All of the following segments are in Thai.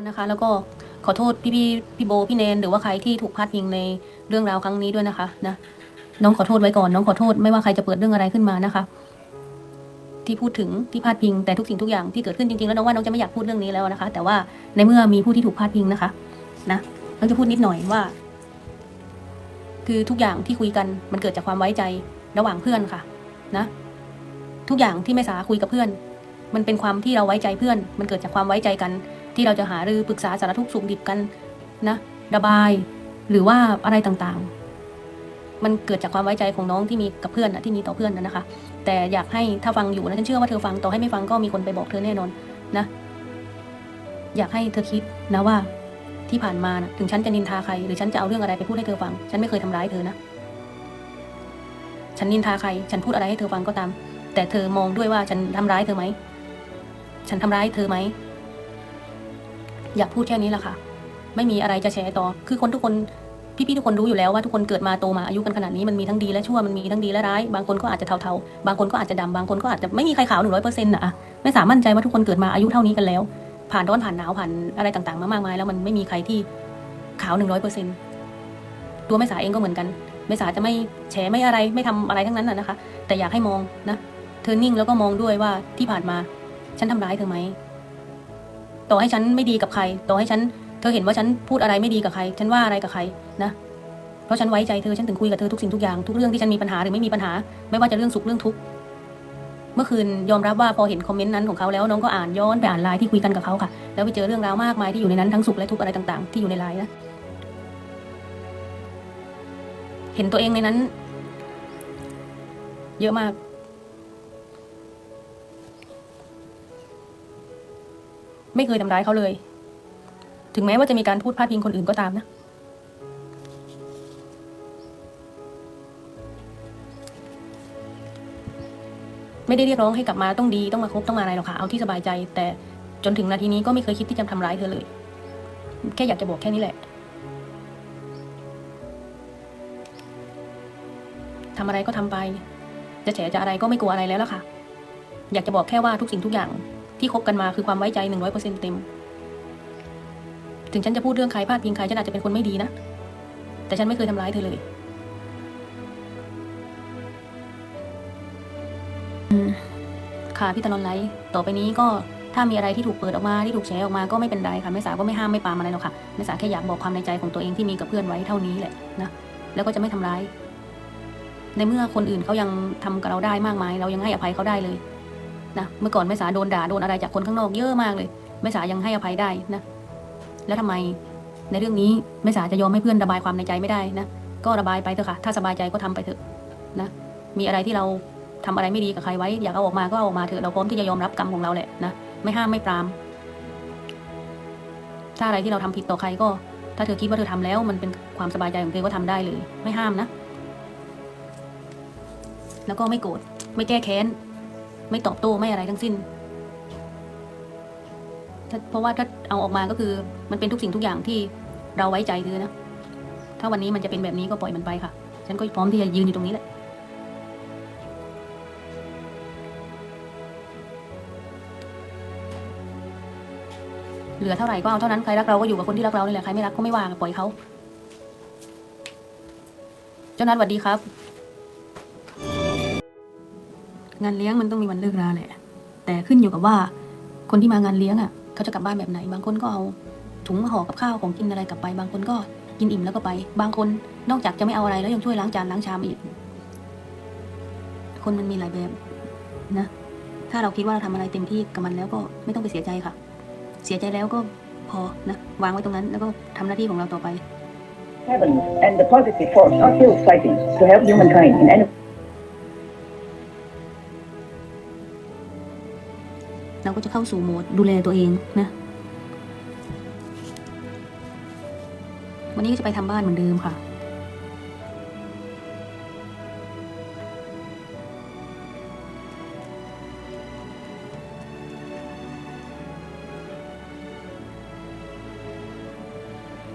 นะคะแล้วก็ขอโทษพี่พี่พี่โบพี่เนนหรือว่าใครที่ถูกพาดพิงในเรื่องราวครั้งนี้ด้วยนะคะนะน้องขอโทษไว้ก่อน น้องขอโทษไม่ว่าใครจะเปิดเรื่องอะไรขึ้นมานะคะ ที่พูดถึงที่พาดพิง แต่ทุกสิ่งทุกอย่างที่เกิดขึ้นจริงๆแล้วน้องว่าน้องจะไม่อยากพูดเรื่องนี้แล้วนะคะ แต่ว่าในเมื่อมีผู้ที่ถูกพาดพิงนะคะ นะน้องจะพูดนิดหน่อยว่า คือทุกอย่างที่คุยกันมันเกิดจากความไว้ใจระหว่างเพื่อนค่ะ นะ ทุกอย่างที่แม่สาคุยกับเพื่อน มันเป็นความที่เราไว้ใจเพื่อน มันเกิดจากความไว้ใจกัน ที่เราจะหารือปรึกษาสารทุกข์สุขดิบกันนะระบายหรือว่าอะไรต่างๆ มันเกิดจากความไว้ใจของน้องที่มีกับเพื่อนนะที่มีต่อเพื่อนนะนะคะ แต่อยากให้ถ้าฟังอยู่นะฉันเชื่อว่าเธอฟังต่อให้ไม่ฟังก็มีคนไปบอกเธอแน่นอนนะ อยากให้เธอคิดนะว่าที่ผ่านมานะถึงฉันจะนินทาใครหรือฉันจะเอาเรื่องอะไรไปพูดให้เธอฟัง ฉันไม่เคยทำร้ายเธอนะ ฉันนินทาใคร ฉันพูดอะไรให้เธอฟังก็ตาม แต่เธอมองด้วยว่าฉันทำร้ายเธอไหม ฉันทำร้ายเธอไหม อยากพูดแค่นี้แหละค่ะ ไม่มีอะไรจะแชร์ต่อ คือคนทุกคนพี่ๆทุกคนรู้อยู่แล้วว่าทุกคนเกิดมาโตมาอายุกันขนาดนี้มันมีทั้งดีและชั่วมันมีทั้งดีและร้ายบางคนก็อาจจะเทาๆ บางคนก็อาจจะดำบางคนก็อาจจะไม่มีใครขาวหนึ่งร้อยเปอร์เซ็นต์นะอะไม่สามารถมั่นใจว่าทุกคนเกิดมาอายุเท่านี้กันแล้ว ผ่านร้อนผ่านหนาวผ่านอะไรต่างๆมามากมายแล้วมันไม่มีใครที่ขาวหนึ่งร้อยเปอร์เซ็นต์ตัวแม่สาเองก็เหมือนกันแม่สาจะไม่แฉไม่อะไรไม่ทำอะไรทั้งนั้นนะคะ แต่อยากให้มองนะเธอนิ่งแล้วก็มองด้วยว่าที่ผ่านมา ฉันทำร้ายเธอไหม ต่อให้ฉันไม่ดีกับใคร ต่อให้ฉัน เธอเห็นว่าฉันพูดอะไรไม่ดีกับใคร ฉันว่าอะไรกับใครนะ เพราะฉันไว้ใจเธอ ฉันถึงคุยกับเธอทุกสิ่งทุกอย่าง ทุกเรื่องที่ฉันมีปัญหาหรือไม่มีปัญหา ไม่ว่าจะเรื่องสุขเรื่องทุกข์ เมื่อคืนยอมรับว่าพอเห็นคอมเมนต์นั้นของเขาแล้วน้องก็อ่านย้อนไปอ่านไลน์ที่คุยกันกับเขาค่ะ แล้วไปเจอเรื่องราวมากมายที่อยู่ในนั้นทั้งสุขและทุกข์อะไรต่าง ๆ ที่อยู่ในไลน์นะ เห็นตัวเองในนั้น เยอะมาก ไม่เคยทำร้ายเขาเลย ถึงแม้ว่าจะมีการพูดพาดพิงคนอื่นก็ตามนะไม่ได้เรียกร้องให้กลับมาต้องดีต้องมาคบต้องมาอะไรหรอกค่ะเอาที่สบายใจ แต่จนถึงนาทีนี้ก็ไม่เคยคิดที่จะทำร้ายเธอเลย แค่อยากจะบอกแค่นี้แหละทำอะไรก็ทำไป จะแฉจะอะไรก็ไม่กลัวอะไรแล้วล่ะค่ะ อยากจะบอกแค่ว่าทุกสิ่งทุกอย่าง ที่คบกันมาคือความไว้ใจหนึ่งร้อยเปอร์เซ็นต์เต็ม ถึงฉันจะพูดเรื่องใครพลาดพิงใครฉันอาจจะเป็นคนไม่ดีนะ แต่ฉันไม่เคยทำร้ายเธอเลยค่ะพี่ตลอนไลท์ต่อไปนี้ก็ถ้ามีอะไรที่ถูกเปิดออกมาที่ถูกแช่ออกมาก็ไม่เป็นไรค่ะแม่สาก็ไม่ห้ามไม่ปามอะไรหรอกค่ะแม่สาแค่อยากบอกความในใจของตัวเองที่มีกับเพื่อนไว้เท่านี้แหละนะแล้วก็จะไม่ทำร้าย ในเมื่อคนอื่นเขายังทำกับเราได้มากมาย เรายังให้อภัยเขาได้เลย นะเมื่อก่อนแม่สาโดนด่าโดนอะไรจากคนข้างนอกเยอะมากเลยแม่สายังให้อภัยได้นะแล้วทำไมในเรื่องนี้แม่สาจะยอมให้เพื่อนระบายความในใจไม่ได้นะก็ระบายไปเถอะค่ะ ถ้าสบายใจก็ทำไปเถอะนะมีอะไรที่เราทำอะไรไม่ดีกับใครไว้ อยากเอาออกมาก็เอาออกมาเถอะเราพร้อมที่จะยอมรับกรรมของเราแหละนะไม่ห้ามไม่ปราม ถ้าอะไรที่เราทำผิดต่อใครก็ ถ้าเธอคิดว่าเธอทำแล้ว มันเป็นความสบายใจของเธอก็ทำได้เลย ไม่ห้ามนะ แล้วก็ไม่โกรธไม่แก้แค้น ไม่ตอบโต้ไม่อะไรทั้งสิ้นถ้าเพราะว่าถ้าเอาออกมาก็คือ มันเป็นทุกสิ่งทุกอย่างที่เราไว้ใจเธอนะ ถ้าวันนี้มันจะเป็นแบบนี้ก็ปล่อยมันไปค่ะ ฉันก็พร้อมที่จะยืนอยู่ตรงนี้แหละเหลือเท่าไหร่ก็เอาเท่านั้นใครรักเราก็อยู่กับคนที่รักเรานี่แหละใครไม่รักก็ไม่ว่าปล่อยเขาเจ้านัทสวัสดีครับ งานเลี้ยงมันต้องมีวันเลิกราแหละ แต่ขึ้นอยู่กับว่า คนที่มางานเลี้ยงอะเขาจะกลับบ้านแบบไหน บางคนก็เอาถุงห่อกับข้าวของกินอะไรกลับไป บางคนก็กินอิ่มแล้วก็ไป บางคนนอกจากจะไม่เอาอะไรแล้วยังช่วยล้างจานล้างชามอีก คนมันมีหลายแบบนะ ถ้าเราคิดว่าเราทำอะไรเต็มที่กับมันแล้วก็ไม่ต้องไปเสียใจค่ะ เสียใจแล้วก็พอนะวางไว้ตรงนั้นแล้วก็ทำหน้าที่ของเราต่อไป heaven and the positive force are still fighting to help humankind in any เราก็จะเข้าสู่โหมดดูแลตัวเองนะ วันนี้ก็จะไปทำบ้านเหมือนเดิมค่ะ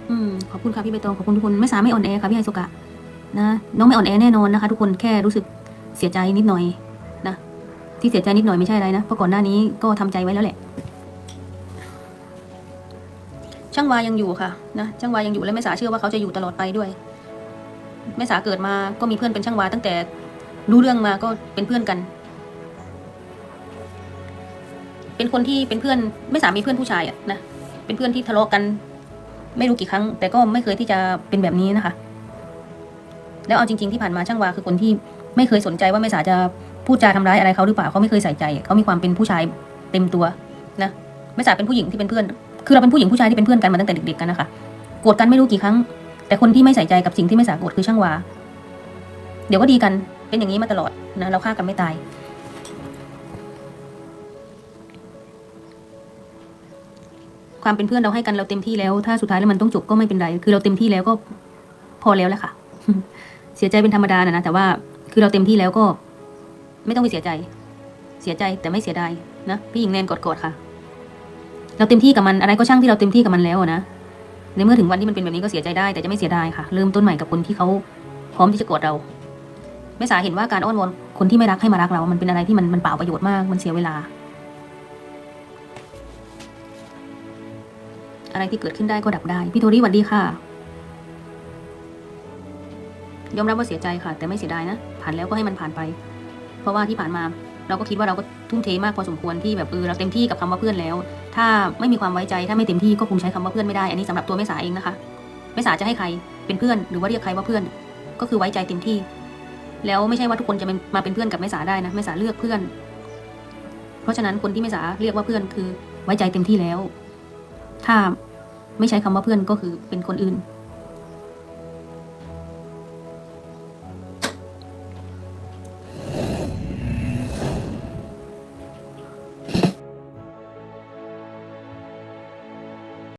อืมขอบคุณค่ะพี่ใบตองขอบคุณทุกคนไม่สามไม่อ่อนแอค่ะพี่ไฮสุกะนะน้องไม่อ่อนแอแน่นอนนะคะ ทุกคนแค่รู้สึกเสียใจนิดหน่อย ที่เสียใจนิดหน่อยไม่ใช่อะไรนะเพราะก่อนหน้านี้ก็ทำใจไว้แล้วแหละ ช่างวายังอยู่ค่ะนะช่างวายังอยู่และแม่สาเชื่อว่าเขาจะอยู่ตลอดไปด้วย แม่สาเกิดมาก็มีเพื่อนเป็นช่างวาตั้งแต่รู้เรื่องมาก็เป็นเพื่อนกัน เป็นคนที่เป็นเพื่อนแม่สามีเพื่อนผู้ชายอะนะเป็นเพื่อนที่ทะเลาะกัน ไม่รู้กี่ครั้ง แต่ก็ไม่เคยที่จะเป็นแบบนี้นะคะ แล้วเอาจริง ๆที่ผ่านมาช่างวาคือคนที่ไม่เคยสนใจว่าแม่สาจะ พูดจาทำร้ายอะไรเขาหรือเปล่าเขาไม่เคยใส่ใจเขามีความเป็นผู้ชายเต็มตัวนะแม่สาเป็นผู้หญิงที่เป็นเพื่อน คือเราเป็นผู้หญิงผู้ชายที่เป็นเพื่อนกันมาตั้งแต่เด็กๆกันนะคะโกรธกันไม่รู้กี่ครั้ง แต่คนที่ไม่ใส่ใจกับสิ่งที่แม่สาโกรธคือช่างวาเดี๋ยวก็ดีกันเป็นอย่างนี้มาตลอดนะเราฆ่ากันไม่ตายความเป็นเพื่อนเราให้กันเราเต็มที่แล้ว ถ้าสุดท้ายแล้วมันต้องจบก็ไม่เป็นไร คือเราเต็มที่แล้วก็พอแล้วแหละค่ะ เสียใจเป็นธรรมดานะนะแต่ว่าคือเราเต็มที่แล้วก็ ไม่ต้องไปเสียใจ เสียใจแต่ไม่เสียดายนะพี่หญิงแนนกอดๆค่ะ เราเต็มที่กับมันอะไรก็ช่างที่เราเต็มที่กับมันแล้วนะในเมื่อถึงวันที่มันเป็นแบบนี้ก็เสียใจได้แต่จะไม่เสียดายค่ะเริ่มต้นใหม่กับคนที่เขาพร้อมที่จะกอดเราแม่สาเห็นว่าการอ้อนวอนคนที่ไม่รักให้มารักเรา มันเป็นอะไรที่มันมันเปล่าประโยชน์มาก มันเสียเวลา อะไรที่เกิดขึ้นได้ก็ดับได้ พี่โทรี่สวัสดีค่ะ ยอมรับว่าเสียใจค่ะ แต่ไม่เสียดายนะ ผ่านแล้วก็ให้มันผ่านไป ราะว่าที่ผ่านมา เราก็คิดว่าเราก็ทุ่มเทมากพอสมควรที่แบบเออเราเต็มที่กับคำว่าเพื่อนแล้ว ถ้าไม่มีความไว้ใจถ้าไม่เต็มที่ก็คงใช้คำว่าเพื่อนไม่ได้ อันนี้สำหรับตัวแม่สาเองนะคะแม่สาจะให้ใครเป็นเพื่อนหรือว่าเรียกใครว่าเพื่อน ก็คือไว้ใจเต็มที่ แล้วไม่ใช่ว่าทุกคนจะมาเป็นเพื่อนกับแม่สาได้นะแม่สาเลือกเพื่อน เพราะฉะนั้นคนที่แม่สาเรียกว่าเพื่อนคือไว้ใจเต็มที่แล้ว ถ้าไม่ใช้คำว่าเพื่อนก็คือเป็นคนอื่น